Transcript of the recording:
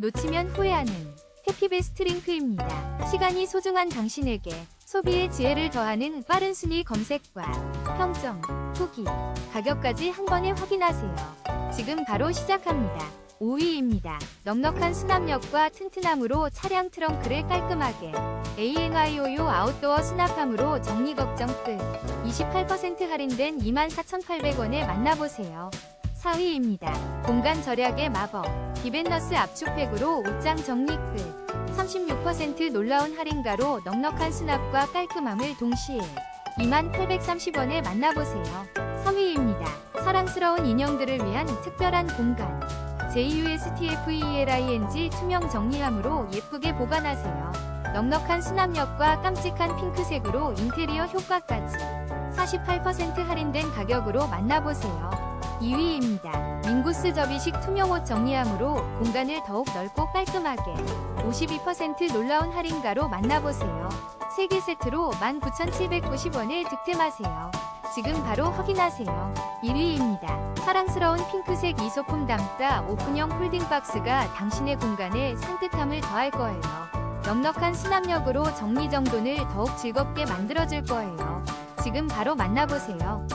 놓치면 후회하는 해피베스트 링크입니다. 시간이 소중한 당신에게 소비의 지혜를 더하는 빠른 순위 검색과 평점, 후기, 가격까지 한 번에 확인하세요. 지금 바로 시작합니다. 5위입니다. 넉넉한 수납력과 튼튼함으로 차량 트렁크를 깔끔하게 ANIOU 아웃도어 수납함으로 정리 걱정 끝 28% 할인된 24,800원에 만나보세요. 4위입니다. 공간 절약의 마법 디벤너스 압축팩으로 옷장 정리 끝 36% 놀라운 할인가로 넉넉한 수납과 깔끔함을 동시에 2830원에 만나보세요. 3위입니다. 사랑스러운 인형들을 위한 특별한 공간 JUSTFELING 투명 정리함으로 예쁘게 보관하세요. 넉넉한 수납력과 깜찍한 핑크색으로 인테리어 효과까지 48% 할인된 가격으로 만나보세요. 2위입니다. 민구스 접이식 투명옷 정리함으로 공간을 더욱 넓고 깔끔하게 52% 놀라운 할인가로 만나보세요. 3개 세트로 19,790원에 득템하세요. 지금 바로 확인하세요. 1위입니다. 사랑스러운 핑크색 이소품 담다 오픈형 홀딩박스가 당신의 공간에 산뜻함을 더할 거예요. 넉넉한 수납력으로 정리정돈을 더욱 즐겁게 만들어줄 거예요. 지금 바로 만나보세요.